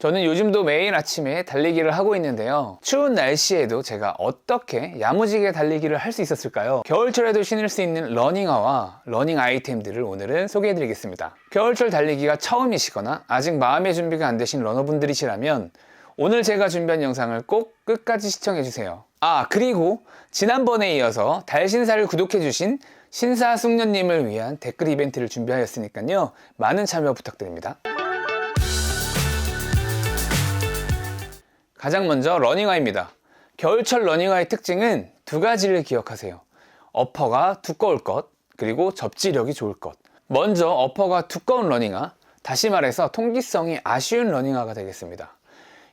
저는 요즘도 매일 아침에 달리기를 하고 있는데요. 추운 날씨에도 제가 어떻게 야무지게 달리기를 할 수 있었을까요? 겨울철에도 신을 수 있는 러닝화와 러닝 아이템들을 오늘은 소개해 드리겠습니다. 겨울철 달리기가 처음이시거나 아직 마음의 준비가 안 되신 러너분들이시라면 오늘 제가 준비한 영상을 꼭 끝까지 시청해 주세요. 아, 그리고 지난번에 이어서 달신사를 구독해 주신 신사숙녀님을 위한 댓글 이벤트를 준비하였으니까요. 많은 참여 부탁드립니다. 가장 먼저 러닝화입니다. 겨울철 러닝화의 특징은 두 가지를 기억하세요. 어퍼가 두꺼울 것, 그리고 접지력이 좋을 것. 먼저 어퍼가 두꺼운 러닝화, 다시 말해서 통기성이 아쉬운 러닝화가 되겠습니다.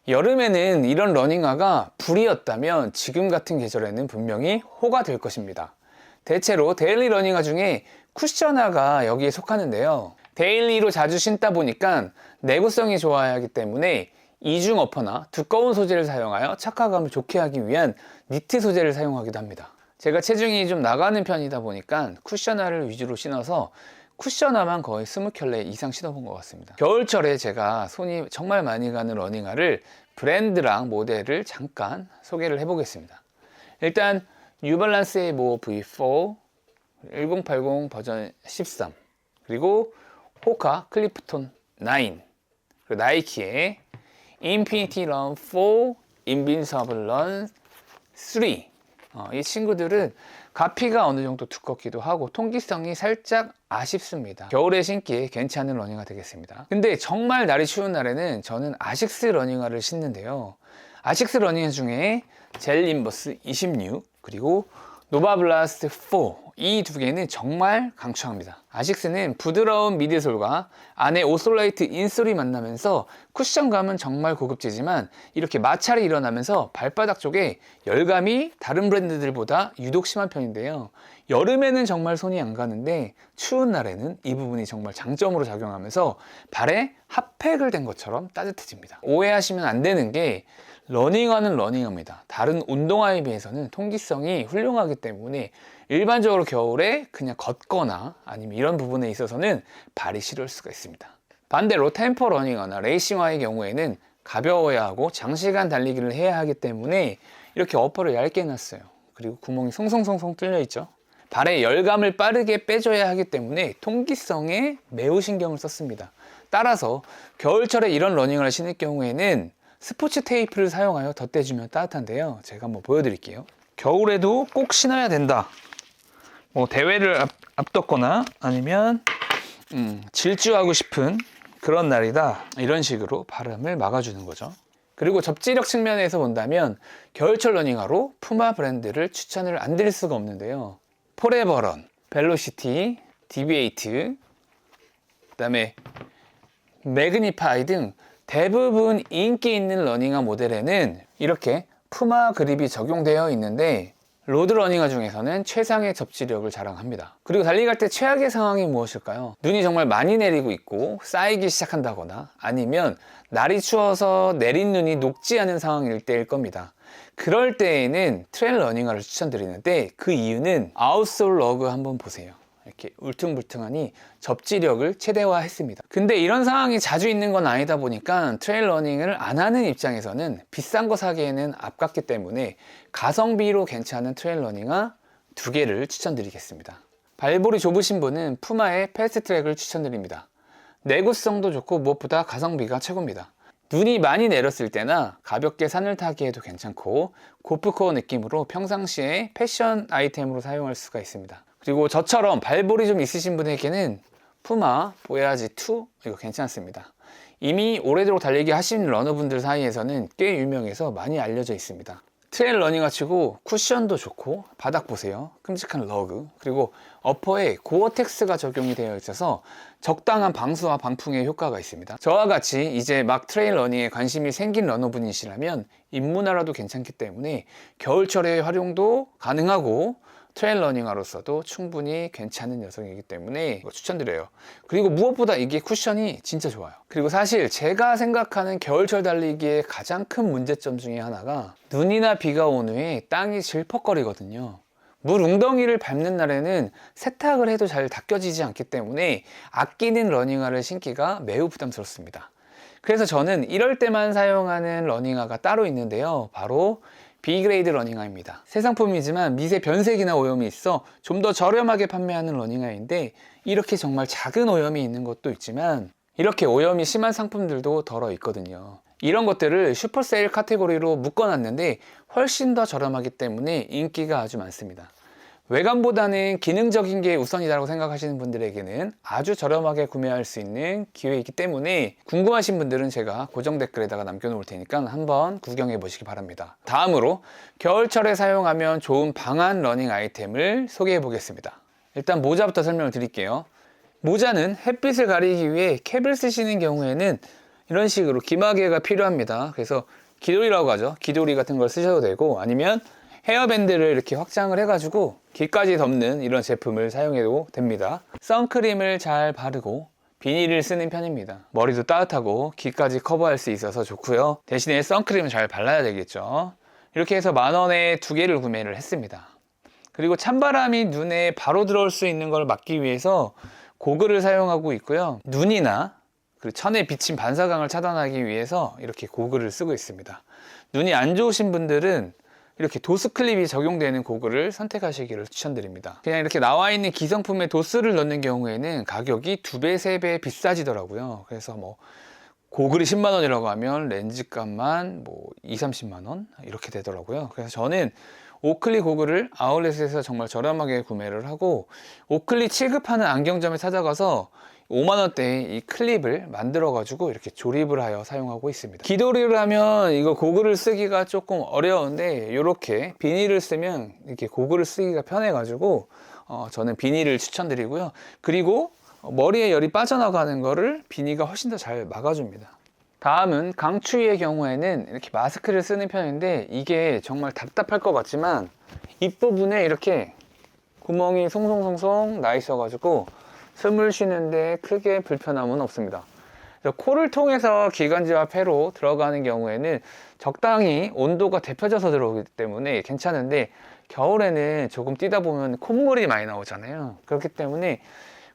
여름에는 이런 러닝화가 불이었다면 지금 같은 계절에는 분명히 호가 될 것입니다. 대체로 데일리 러닝화 중에 쿠션화가 여기에 속하는데요. 데일리로 자주 신다 보니까 내구성이 좋아야 하기 때문에 이중 어퍼나 두꺼운 소재를 사용하여 착화감을 좋게 하기 위한 니트 소재를 사용하기도 합니다. 제가 체중이 좀 나가는 편이다 보니까 쿠션화를 위주로 신어서 쿠션화만 거의 20켤레 이상 신어본 것 같습니다. 겨울철에 제가 손이 정말 많이 가는 러닝화를 브랜드랑 모델을 잠깐 소개를 해보겠습니다. 일단 뉴발란스의 뭐 V4, 1080 버전 13, 그리고 호카 클리프톤 9, 그리고 나이키의 인피니티 런 4, 인빈서블 런 3. 어, 이 친구들은 가피가 어느 정도 두껍기도 하고 통기성이 살짝 아쉽습니다. 겨울에 신기 괜찮은 러닝화 되겠습니다. 근데 정말 날이 추운 날에는 저는 아식스 러닝화를 신는데요. 아식스 러닝화 중에 젤 인버스 26 그리고 노바블라스트 4 이 두 개는 정말 강추합니다. 아식스는 부드러운 미드솔과 안에 오솔라이트 인솔이 만나면서 쿠션감은 정말 고급지지만 이렇게 마찰이 일어나면서 발바닥 쪽에 열감이 다른 브랜드들보다 유독 심한 편인데요. 여름에는 정말 손이 안 가는데 추운 날에는 이 부분이 정말 장점으로 작용하면서 발에 핫팩을 댄 것처럼 따뜻해집니다. 오해하시면 안 되는 게 러닝화는 러닝화입니다. 다른 운동화에 비해서는 통기성이 훌륭하기 때문에 일반적으로 겨울에 그냥 걷거나 아니면 이런 부분에 있어서는 발이 시려울 수가 있습니다. 반대로 템퍼 러닝화나 레이싱화의 경우에는 가벼워야 하고 장시간 달리기를 해야 하기 때문에 이렇게 어퍼를 얇게 해놨어요. 그리고 구멍이 송송송송 뚫려 있죠. 발에 열감을 빠르게 빼줘야 하기 때문에 통기성에 매우 신경을 썼습니다. 따라서 겨울철에 이런 러닝화를 신을 경우에는 스포츠 테이프를 사용하여 덧대주면 따뜻한데요. 제가 한번 보여드릴게요. 겨울에도 꼭 신어야 된다. 뭐 대회를 앞, 앞뒀거나 아니면 음, 질주하고 싶은 그런 날이다. 이런 식으로 바람을 막아주는 거죠. 그리고 접지력 측면에서 본다면 겨울철 러닝화로 푸마 브랜드를 추천을 안 드릴 수가 없는데요. 포레버런, 벨로시티, 디비에이트, 그다음에 매그니파이 등 대부분 인기 있는 러닝화 모델에는 이렇게 푸마 그립이 적용되어 있는데 로드 러닝화 중에서는 최상의 접지력을 자랑합니다. 그리고 달리기 때 최악의 상황이 무엇일까요? 눈이 정말 많이 내리고 있고 쌓이기 시작한다거나 아니면 날이 추워서 내린 눈이 녹지 않은 상황일 때일 겁니다. 그럴 때에는 트레일 러닝화를 추천드리는데 그 이유는 아웃솔 러그 한번 보세요. 이렇게 울퉁불퉁하니 접지력을 최대화했습니다. 근데 이런 상황이 자주 있는 건 아니다 보니까 트레일 러닝을 안 하는 입장에서는 비싼 거 사기에는 아깝기 때문에 가성비로 괜찮은 트레일 러닝화 두 개를 추천드리겠습니다. 발볼이 좁으신 분은 푸마의 패스트 트랙을 추천드립니다. 내구성도 좋고 무엇보다 가성비가 최고입니다. 눈이 많이 내렸을 때나 가볍게 산을 타기에도 괜찮고 고프코어 느낌으로 평상시에 패션 아이템으로 사용할 수가 있습니다. 그리고 저처럼 발볼이 좀 있으신 분에게는 푸마 보야지 2 이거 괜찮습니다. 이미 오래도록 달리기 하신 러너분들 사이에서는 꽤 유명해서 많이 알려져 있습니다. 트레일 러닝화 치고 쿠션도 좋고 바닥 보세요. 끔찍한 러그 그리고 어퍼에 고어텍스가 적용이 되어 있어서 적당한 방수와 방풍의 효과가 있습니다. 저와 같이 이제 막 트레일 러닝에 관심이 생긴 러너분이시라면 입문하라도 괜찮기 때문에 겨울철에 활용도 가능하고 트레일 러닝화로서도 충분히 괜찮은 녀석이기 때문에 추천드려요. 그리고 무엇보다 이게 쿠션이 진짜 좋아요. 그리고 사실 제가 생각하는 겨울철 달리기의 가장 큰 문제점 중에 하나가 눈이나 비가 온 후에 땅이 질퍽거리거든요. 물 웅덩이를 밟는 날에는 세탁을 해도 잘 닦여지지 않기 때문에 아끼는 러닝화를 신기가 매우 부담스럽습니다. 그래서 저는 이럴 때만 사용하는 러닝화가 따로 있는데요. 바로 B그레이드 러닝화입니다. 새 상품이지만 미세 변색이나 오염이 있어 좀 더 저렴하게 판매하는 러닝화인데 이렇게 정말 작은 오염이 있는 것도 있지만 이렇게 오염이 심한 상품들도 덜어 있거든요. 이런 것들을 슈퍼세일 카테고리로 묶어놨는데 훨씬 더 저렴하기 때문에 인기가 아주 많습니다. 외관보다는 기능적인 게 우선이라고 생각하시는 분들에게는 아주 저렴하게 구매할 수 있는 기회이기 때문에 궁금하신 분들은 제가 고정 댓글에다가 남겨놓을 테니까 한번 구경해 보시기 바랍니다. 다음으로 겨울철에 사용하면 좋은 방한 러닝 아이템을 소개해 보겠습니다. 일단 모자부터 설명을 드릴게요. 모자는 햇빛을 가리기 위해 캡을 쓰시는 경우에는 이런 식으로 기마개가 필요합니다. 그래서 기도리라고 하죠. 기도리 같은 걸 쓰셔도 되고 아니면 헤어밴드를 이렇게 확장을 해가지고 귀까지 덮는 이런 제품을 사용해도 됩니다. 선크림을 잘 바르고 비닐을 쓰는 편입니다. 머리도 따뜻하고 귀까지 커버할 수 있어서 좋고요. 대신에 선크림을 잘 발라야 되겠죠. 이렇게 해서 만 원에 두 개를 구매를 했습니다. 그리고 찬바람이 눈에 바로 들어올 수 있는 걸 막기 위해서 고글을 사용하고 있고요. 눈이나 그리고 천에 비친 반사광을 차단하기 위해서 이렇게 고글을 쓰고 있습니다. 눈이 안 좋으신 분들은 이렇게 도수 클립이 적용되는 고글을 선택하시기를 추천드립니다. 그냥 이렇게 나와 있는 기성품에 도수를 넣는 경우에는 가격이 두 배, 세 배 비싸지더라고요. 그래서 뭐 고글이 10만 원이라고 하면 렌즈 값만 뭐 2, 30만 원 이렇게 되더라고요. 그래서 저는 오클리 고글을 아울렛에서 정말 저렴하게 구매를 하고 오클리 취급하는 안경점에 찾아가서 5만 원대의 이 클립을 만들어 가지고 이렇게 조립을 하여 사용하고 있습니다. 기도리를 하면 이거 고글을 쓰기가 조금 어려운데 이렇게 비닐을 쓰면 이렇게 고글을 쓰기가 편해 가지고 어, 저는 비닐을 추천드리고요. 그리고 머리에 열이 빠져나가는 거를 비니가 훨씬 더 잘 막아줍니다. 다음은 강추위의 경우에는 이렇게 마스크를 쓰는 편인데 이게 정말 답답할 것 같지만 입부분에 이렇게 구멍이 송송송송 나 있어가지고 숨을 쉬는데 크게 불편함은 없습니다. 코를 통해서 기관지와 폐로 들어가는 경우에는 적당히 온도가 데펴져서 들어오기 때문에 괜찮은데 겨울에는 조금 뛰다 보면 콧물이 많이 나오잖아요. 그렇기 때문에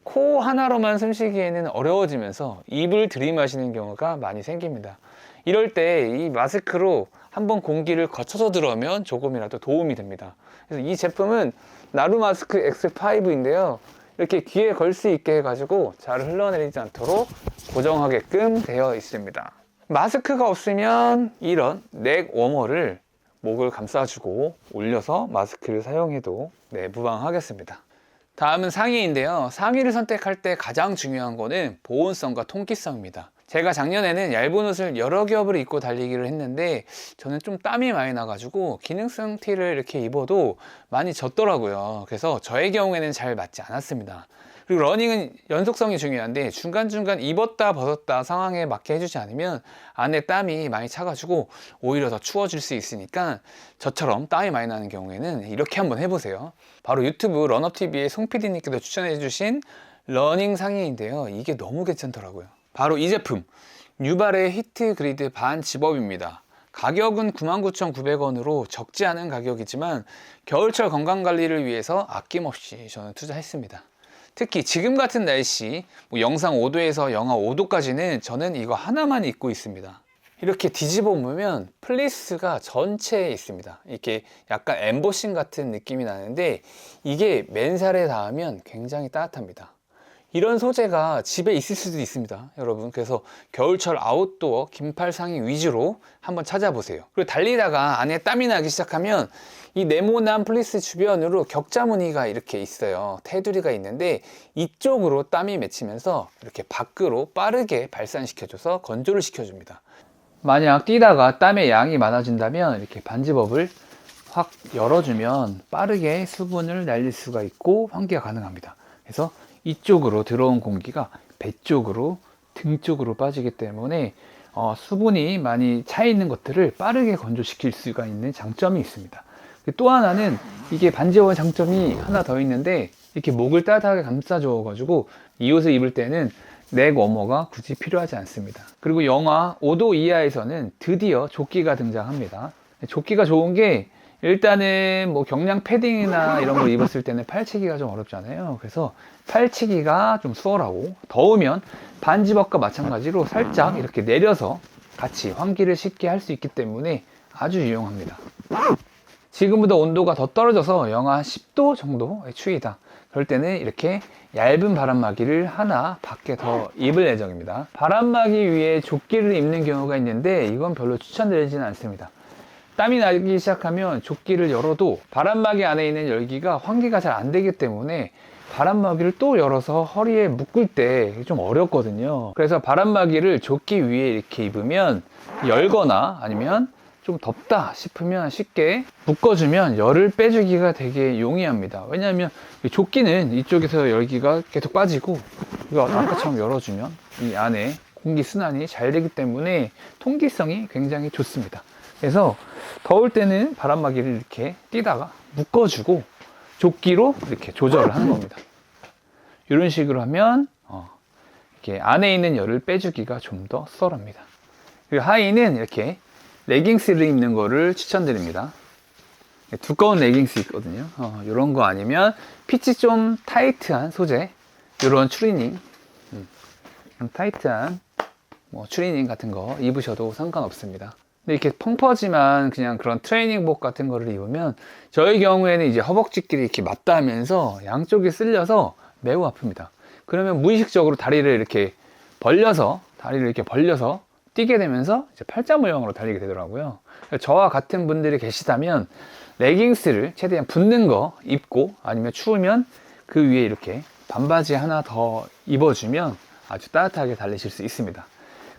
코 하나로만 숨쉬기에는 어려워지면서 입을 들이마시는 경우가 많이 생깁니다. 이럴 때 이 마스크로 한번 공기를 거쳐서 들어오면 조금이라도 도움이 됩니다. 그래서 이 제품은 나루 마스크 X5인데요. 이렇게 귀에 걸 수 있게 해가지고 잘 흘러내리지 않도록 고정하게끔 되어 있습니다. 마스크가 없으면 이런 넥 워머를 목을 감싸주고 올려서 마스크를 사용해도 네, 무방하겠습니다. 다음은 상의인데요. 상의를 선택할 때 가장 중요한 거는 보온성과 통기성입니다. 제가 작년에는 얇은 옷을 여러 겹을 입고 달리기를 했는데 저는 좀 땀이 많이 나가지고 기능성 티를 이렇게 입어도 많이 젖더라고요. 그래서 저의 경우에는 잘 맞지 않았습니다. 그리고 러닝은 연속성이 중요한데 중간중간 입었다 벗었다 상황에 맞게 해주지 않으면 안에 땀이 많이 차가지고 오히려 더 추워질 수 있으니까 저처럼 땀이 많이 나는 경우에는 이렇게 한번 해보세요. 바로 유튜브 런업TV의 송PD님께서 추천해주신 러닝 상의인데요. 이게 너무 괜찮더라고요. 바로 이 제품 뉴발의 히트 그리드 반 집업입니다. 가격은 99,900원으로 적지 않은 가격이지만 겨울철 건강 관리를 위해서 아낌없이 저는 투자했습니다. 특히 지금 같은 날씨 뭐 영상 5도에서 영하 5도까지는 저는 이거 하나만 입고 있습니다. 이렇게 뒤집어 보면 플리스가 전체에 있습니다. 이렇게 약간 엠보싱 같은 느낌이 나는데 이게 맨살에 닿으면 굉장히 따뜻합니다. 이런 소재가 집에 있을 수도 있습니다 여러분 그래서 겨울철 아웃도어 긴팔 상의 위주로 한번 찾아보세요 그리고 달리다가 안에 땀이 나기 시작하면 이 네모난 플리스 주변으로 격자 무늬가 이렇게 있어요. 테두리가 있는데 이쪽으로 땀이 맺히면서 이렇게 밖으로 빠르게 발산시켜줘서 건조를 시켜줍니다. 만약 뛰다가 땀의 양이 많아진다면 이렇게 반지법을 확 열어주면 빠르게 수분을 날릴 수가 있고 환기가 가능합니다. 그래서 이쪽으로 들어온 공기가 배 쪽으로 등 쪽으로 빠지기 때문에 어, 수분이 많이 차 있는 것들을 빠르게 건조시킬 수가 있는 장점이 있습니다. 또 하나는 이게 반지의 장점이 하나 더 있는데 이렇게 목을 따뜻하게 감싸줘 가지고 이 옷을 입을 때는 넥 워머가 굳이 필요하지 않습니다. 그리고 영하 5도 이하에서는 드디어 조끼가 등장합니다. 조끼가 좋은 게 일단은 뭐 경량 패딩이나 이런 걸 입었을 때는 팔치기가 좀 어렵잖아요. 그래서 팔치기가 좀 수월하고 더우면 반지벗과 마찬가지로 살짝 이렇게 내려서 같이 환기를 쉽게 할 수 있기 때문에 아주 유용합니다. 지금보다 온도가 더 떨어져서 영하 10도 정도의 추위다. 그럴 때는 이렇게 얇은 바람막이를 하나 밖에 더 입을 예정입니다. 바람막이 위에 조끼를 입는 경우가 있는데 이건 별로 추천드리지는 않습니다. 땀이 나기 시작하면 조끼를 열어도 바람막이 안에 있는 열기가 환기가 잘 안 되기 때문에 바람막이를 또 열어서 허리에 묶을 때 좀 어렵거든요. 그래서 바람막이를 조끼 위에 이렇게 입으면 열거나 아니면 좀 덥다 싶으면 쉽게 묶어주면 열을 빼주기가 되게 용이합니다. 왜냐하면 이 조끼는 이쪽에서 열기가 계속 빠지고 이거 아까처럼 열어주면 이 안에 공기 순환이 잘 되기 때문에 통기성이 굉장히 좋습니다. 그래서 더울 때는 바람막이를 이렇게 띄다가 묶어주고 조끼로 이렇게 조절을 하는 겁니다. 이런 식으로 하면 어, 이렇게 안에 있는 열을 빼주기가 좀 더 수월합니다. 그리고 하의는 이렇게 레깅스를 입는 거를 추천드립니다. 두꺼운 레깅스 있거든요. 어, 이런 거 아니면 핏이 좀 타이트한 소재, 이런 추리닝, 음, 좀 타이트한 뭐 추리닝 같은 거 입으셔도 상관없습니다. 근데 이렇게 펑퍼짐한 그냥 그런 트레이닝복 같은 거를 입으면 저희 경우에는 이제 허벅지끼리 이렇게 맞닿으면서 양쪽이 쓸려서 매우 아픕니다. 그러면 무의식적으로 다리를 이렇게 벌려서 다리를 이렇게 벌려서 뛰게 되면서 이제 팔자 모양으로 달리게 되더라고요. 저와 같은 분들이 계시다면 레깅스를 최대한 붙는 거 입고 아니면 추우면 그 위에 이렇게 반바지 하나 더 입어주면 아주 따뜻하게 달리실 수 있습니다.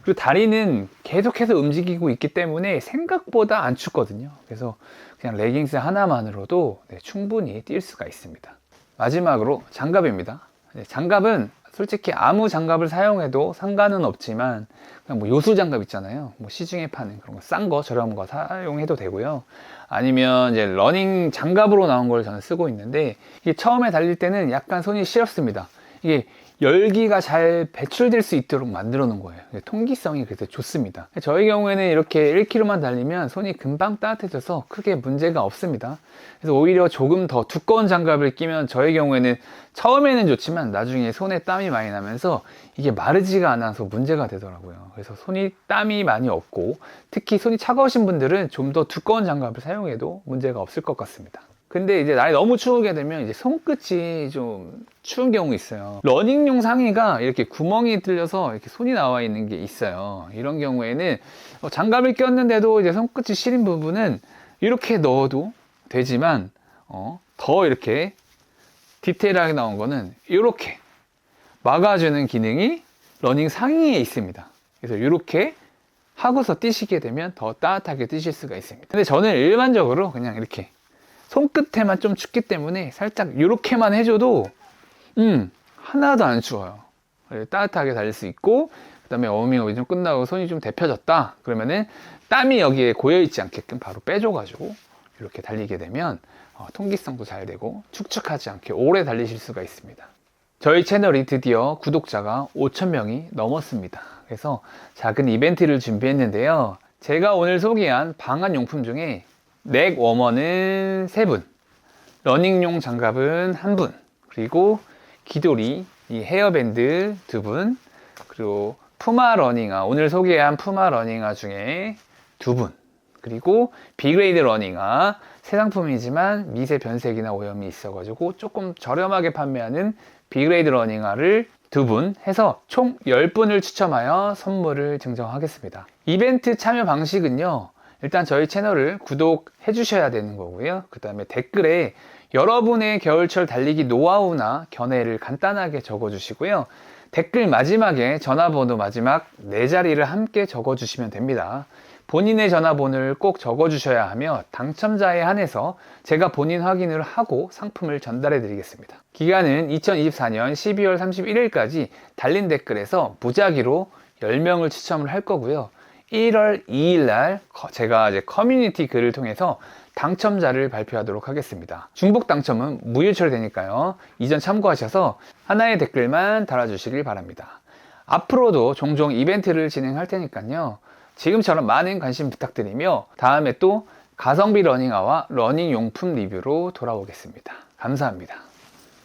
그리고 다리는 계속해서 움직이고 있기 때문에 생각보다 안 춥거든요. 그래서 그냥 레깅스 하나만으로도 네, 충분히 뛸 수가 있습니다. 마지막으로 장갑입니다. 네, 장갑은 솔직히 아무 장갑을 사용해도 상관은 없지만 그냥 뭐 요수 장갑 있잖아요. 뭐 시중에 파는 그런 거 싼 거 저렴한 거 사용해도 되고요. 아니면 이제 러닝 장갑으로 나온 걸 저는 쓰고 있는데 이게 처음에 달릴 때는 약간 손이 시렵습니다. 이게 열기가 잘 배출될 수 있도록 만들어 놓은 거예요. 통기성이 그래서 좋습니다. 저희 경우에는 이렇게 1km만 달리면 손이 금방 따뜻해져서 크게 문제가 없습니다. 그래서 오히려 조금 더 두꺼운 장갑을 끼면 저희 경우에는 처음에는 좋지만 나중에 손에 땀이 많이 나면서 이게 마르지가 않아서 문제가 되더라고요. 그래서 손이 땀이 많이 없고 특히 손이 차가우신 분들은 좀 더 두꺼운 장갑을 사용해도 문제가 없을 것 같습니다. 근데 이제 날이 너무 추우게 되면 이제 손끝이 좀 추운 경우 있어요. 러닝용 상의가 이렇게 구멍이 뚫려서 이렇게 손이 나와 있는 게 있어요. 이런 경우에는 뭐 장갑을 꼈는데도 이제 손끝이 시린 부분은 이렇게 넣어도 되지만 어, 더 이렇게 디테일하게 나온 거는 이렇게 막아주는 기능이 러닝 상의에 있습니다. 그래서 이렇게 하고서 뛰시게 되면 더 따뜻하게 뛰실 수가 있습니다. 근데 저는 일반적으로 그냥 이렇게 손끝에만 좀 춥기 때문에 살짝 이렇게만 해줘도 음 하나도 안 추워요. 따뜻하게 달릴 수 있고 그 다음에 워밍업이 좀 끝나고 손이 좀 데펴졌다. 그러면은 땀이 여기에 고여 있지 않게끔 바로 빼줘가지고 이렇게 달리게 되면 어, 통기성도 잘 되고 축축하지 않게 오래 달리실 수가 있습니다. 저희 채널이 드디어 구독자가 5천명이 넘었습니다. 그래서 작은 이벤트를 준비했는데요. 제가 오늘 소개한 방한 용품 중에 넥 워머는 3분, 러닝용 장갑은 1분, 그리고 기도리, 이 헤어밴드 2분, 그리고 푸마 러닝화, 오늘 소개한 푸마 러닝화 중에 2분, 그리고 비그레이드 러닝화, 새 상품이지만 미세 변색이나 오염이 있어가지고 조금 저렴하게 판매하는 비그레이드 러닝화를 두 분 해서 총 10분을 추첨하여 선물을 증정하겠습니다. 이벤트 참여 방식은요. 일단 저희 채널을 구독해 주셔야 되는 거고요. 그 다음에 댓글에 여러분의 겨울철 달리기 노하우나 견해를 간단하게 적어 주시고요. 댓글 마지막에 전화번호 마지막 네 자리를 함께 적어 주시면 됩니다. 본인의 전화번호를 꼭 적어 주셔야 하며 당첨자에 한해서 제가 본인 확인을 하고 상품을 전달해 드리겠습니다. 기간은 2024년 12월 31일까지 달린 댓글에서 무작위로 10명을 추첨을 할 거고요. 1월 2일 날 제가 이제 커뮤니티 글을 통해서 당첨자를 발표하도록 하겠습니다. 중복 당첨은 무효 처리되니까요. 이전 참고하셔서 하나의 댓글만 달아주시길 바랍니다. 앞으로도 종종 이벤트를 진행할 테니까요. 지금처럼 많은 관심 부탁드리며 다음에 또 가성비 러닝화와 러닝 용품 리뷰로 돌아오겠습니다. 감사합니다.